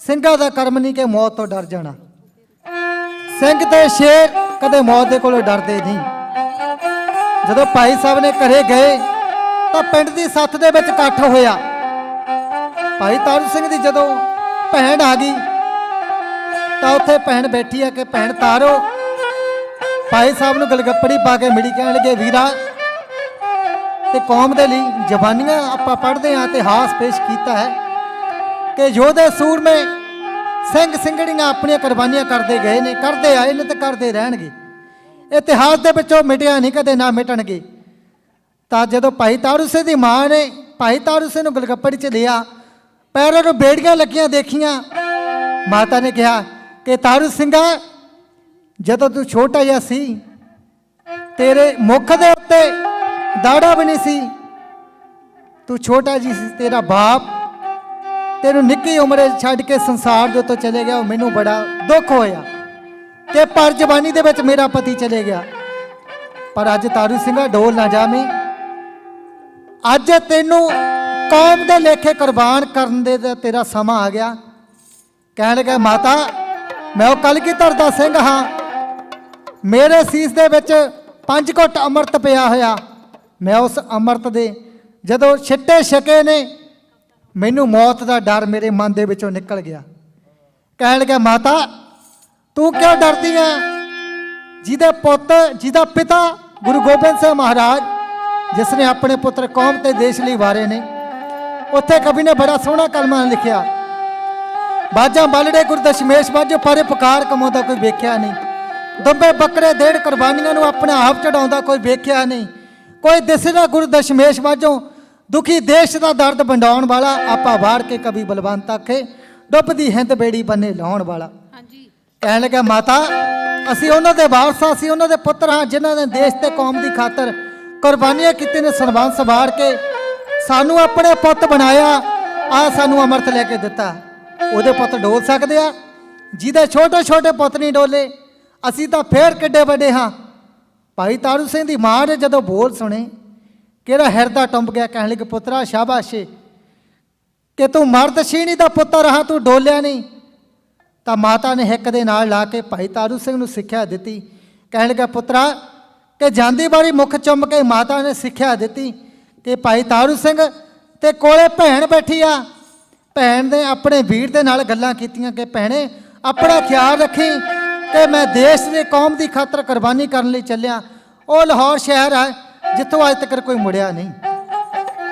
ਸਿੰਘਾਂ ਦਾ ਕਰਮ ਨਹੀਂ ਕਿ ਮੌਤ ਤੋਂ ਡਰ ਜਾਣਾ। ਸਿੰਘ ਤੇ ਸ਼ੇਰ ਕਦੇ ਮੌਤ ਦੇ ਕੋਲੋਂ ਡਰਦੇ ਨਹੀਂ। ਜਦੋਂ ਭਾਈ ਸਾਹਿਬ ਨੇ ਘਰੇ ਗਏ, ਤਾਂ ਪਿੰਡ ਦੀ ਸੱਥ ਦੇ ਵਿੱਚ ਇਕੱਠ ਹੋਇਆ। ਭਾਈ ਤਾਰੂ ਸਿੰਘ ਦੀ ਜਦੋਂ ਭੈਣ ਆ ਗਈ, ਤਾਂ ਉੱਥੇ ਭੈਣ ਬੈਠੀ ਆ ਕਿ ਭੈਣ ਤਾਰੋ, ਭਾਈ ਸਾਹਿਬ ਨੂੰ ਗਲਗੱਪੜੀ ਪਾ ਕੇ ਮਿੜੀ ਕਹਿਣ ਲੱਗੇ, ਵੀਰਾ, ਤੇ ਕੌਮ ਦੇ ਲਈ ਜਵਾਨੀਆਂ ਆਪਾਂ ਪੜ੍ਹਦੇ ਹਾਂ ਇਤਿਹਾਸ ਪੇਸ਼ ਕੀਤਾ ਹੈ। ਕਿ ਯੋਧੇ ਸੂਰਮੇ ਸਿੰਘ ਸਿੰਘੜੀਆਂ ਆਪਣੀਆਂ ਕੁਰਬਾਨੀਆਂ ਕਰਦੇ ਗਏ ਨੇ, ਕਰਦੇ ਆਏ ਨੇ ਤੇ ਕਰਦੇ ਰਹਿਣਗੇ। ਇਤਿਹਾਸ ਦੇ ਵਿੱਚੋਂ ਮਿਟਿਆ ਨਹੀਂ, ਕਦੇ ਨਾ ਮਿਟਣਗੇ। ਤਾਂ ਜਦੋਂ ਭਾਈ ਤਾਰੂ ਸਿੰਘ ਦੀ ਮਾਂ ਨੇ ਭਾਈ ਤਾਰੂ ਸਿੰਘ ਨੂੰ ਗਲਗੱਪੜੀ ਚ ਲਿਆ, ਪੈਰਾਂ ਨੂੰ ਬੇੜੀਆਂ ਲੱਗੀਆਂ ਦੇਖੀਆਂ, ਮਾਤਾ ਨੇ ਕਿਹਾ ਕਿ ਤਾਰੂ ਸਿੰਘਾ, ਜਦੋਂ ਤੂੰ ਛੋਟਾ ਜਿਹਾ ਸੀ, ਤੇਰੇ ਮੁਖ ਦੇ ਉੱਤੇ ਦਾੜਾ ਵੀ ਨਹੀਂ ਸੀ, ਤੂੰ ਛੋਟਾ ਜੀ ਸੀ, ਤੇਰਾ ਬਾਪ ਤੈਨੂੰ ਨਿੱਕੀ ਉਮਰੇ ਛੱਡ ਕੇ ਸੰਸਾਰ ਦੇ ਉੱਤੋਂ ਚਲੇ ਗਿਆ, ਉਹ ਮੈਨੂੰ ਬੜਾ ਦੁੱਖ ਹੋਇਆ। ਕਿ ਪਰ ਜਵਾਨੀ ਦੇ ਵਿੱਚ ਮੇਰਾ ਪਤੀ ਚਲੇ ਗਿਆ। ਪਰ ਅੱਜ ਤਾਰੂ ਸਿੰਘਾ, ਡੋਲ ਨਾ ਜਾਵੇਂ। ਅੱਜ ਤੈਨੂੰ ਕੌਮ ਦੇ ਲੇਖੇ ਕੁਰਬਾਨ ਕਰਨ ਦੇ ਤੇਰਾ ਸਮਾਂ ਆ ਗਿਆ। ਕਹਿਣ ਲੱਗਾ, ਮਾਤਾ, ਮੈਂ ਉਹ ਕਲਗੀਧਰ ਧਰਦਾ ਸਿੰਘ ਹਾਂ। ਮੇਰੇ ਸੀਸ ਦੇ ਵਿੱਚ ਪੰਜ ਘੁੱਟ ਅੰਮ੍ਰਿਤ ਪਿਆ ਹੋਇਆ। ਮੈਂ ਉਸ ਅੰਮ੍ਰਿਤ ਦੇ ਜਦੋਂ ਛਿੱਟੇ ਛਕੇ ਨੇ ਮੈਨੂੰ ਮੌਤ ਦਾ ਡਰ ਮੇਰੇ ਮਨ ਦੇ ਵਿੱਚੋਂ ਨਿਕਲ ਗਿਆ। ਕਹਿਣ ਲੱਗਾ ਮਾਤਾ, ਤੂੰ ਕਿਉਂ ਡਰਦੀ ਹੈ ਜਿਹਦੇ ਪੁੱਤ, ਜਿਹਦਾ ਪਿਤਾ ਗੁਰੂ ਗੋਬਿੰਦ ਸਿੰਘ ਮਹਾਰਾਜ, ਜਿਸ ਨੇ ਆਪਣੇ ਪੁੱਤਰ ਕੌਮ ਤੇ ਦੇਸ਼ ਲਈ ਵਾਰੇ ਨੇ, ਉੱਥੇ ਕਵੀ ਨੇ ਬੜਾ ਸੋਹਣਾ ਕਲਮਾ ਲਿਖਿਆ। ਬਾਜਾਂ ਬਲੜੇ ਗੁਰਦਸ਼ਮੇਸ਼ ਬਾਜੋ ਪਰੇ ਪੁਕਾਰ ਕਮਾਉਂਦਾ ਕੋਈ ਵੇਖਿਆ ਨਹੀਂ। ਦੱਬੇ ਬੱਕਰੇ ਦੇੜ ਕੁਰਬਾਨੀਆਂ ਨੂੰ ਆਪਣੇ ਆਪ ਚੜਾਉਂਦਾ ਕੋਈ ਵੇਖਿਆ ਨਹੀਂ। ਕੋਈ ਦਿਸਦਾ ਗੁਰਦਸ਼ਮੇਸ਼ ਬਾਜੋ ਦੁਖੀ ਦੇਸ਼ ਦਾ ਦਰਦ ਵੰਡਾਉਣ ਵਾਲਾ ਆਪਾ ਵਾੜ ਕੇ ਕਵੀ ਬਲਵੰਤ ਆਖੇ ਡੁੱਬਦੀ ਹਿੰਦ ਬੇੜੀ ਬੰਨੇ ਲਾਉਣ ਵਾਲਾ। ਹਾਂਜੀ। ਕਹਿਣ ਲੱਗਾ ਮਾਤਾ ਅਸੀਂ ਉਹਨਾਂ ਦੇ ਵਾਰਸ ਅਸੀਂ ਉਹਨਾਂ ਦੇ ਪੁੱਤਰ ਹਾਂ ਜਿਨ੍ਹਾਂ ਨੇ ਦੇਸ਼ ਤੇ ਕੌਮ ਦੀ ਖਾਤਰ ਕੁਰਬਾਨੀਆਂ ਕੀਤੀਆਂ ਨੇ ਸਨਮਾਨ ਸਵਾਰ ਕੇ ਸਾਨੂੰ ਆਪਣੇ ਪੁੱਤ ਬਣਾਇਆ ਆ ਸਾਨੂੰ ਅਮਰਤ ਲੈ ਕੇ ਦਿੱਤਾ। ਉਹਦੇ ਪੁੱਤ ਡੋਲ ਸਕਦੇ ਆ ਜਿਹਦੇ ਛੋਟੇ ਛੋਟੇ ਪੁੱਤ ਨਹੀਂ ਡੋਲੇ ਅਸੀਂ ਤਾਂ ਫੇਰ ਕਿੱਡੇ ਵੱਡੇ ਹਾਂ। ਭਾਈ ਤਾਰੂ ਸਿੰਘ ਦੀ ਮਾਂ ਨੇ ਜਦੋਂ ਬੋਲ ਸੁਣੇ ਕਿਹੜਾ ਹਿਰਦਾ ਟੰਬ ਗਿਆ? ਕਹਿਣ ਲੱਗੇ, ਪੁੱਤਰਾ, ਸ਼ਾਬਾਸ਼ੇ। ਕਿ ਤੂੰ ਮਰਦ ਸ਼ੀਣੀ ਦਾ ਪੁੱਤਰ ਰਹਾ ਤੂੰ ਡੋਲਿਆ ਨਹੀਂ। ਤਾਂ ਮਾਤਾ ਨੇ ਹਿੱਕ ਦੇ ਨਾਲ ਲਾ ਕੇ ਭਾਈ ਤਾਰੂ ਸਿੰਘ ਨੂੰ ਸਿੱਖਿਆ ਦਿੱਤੀ। ਕਹਿਣ ਲੱਗਾ, ਪੁੱਤਰਾ, ਕਿ ਜਾਂਦੀ ਵਾਰੀ ਮੁਖ ਚੁੰਮ ਕੇ ਮਾਤਾ ਨੇ ਸਿੱਖਿਆ ਦਿੱਤੀ ਕਿ ਭਾਈ ਤਾਰੂ ਸਿੰਘ ਤੇ ਕੋਲੇ ਭੈਣ ਬੈਠੀ ਆ। ਭੈਣ ਨੇ ਆਪਣੇ ਵੀਰ ਦੇ ਨਾਲ ਗੱਲਾਂ ਕੀਤੀਆਂ ਕਿ ਭੈਣੇ, ਆਪਣਾ ਖਿਆਲ ਰੱਖੀ ਕਿ ਮੈਂ ਦੇਸ਼ ਦੇ ਕੌਮ ਦੀ ਖਾਤਰ ਕੁਰਬਾਨੀ ਕਰਨ ਲਈ ਚੱਲਿਆ। ਉਹ ਲਾਹੌਰ ਸ਼ਹਿਰ ਹੈ ਜਿੱਥੋਂ ਅੱਜ ਤੱਕ ਕੋਈ ਮੁੜਿਆ ਨਹੀਂ।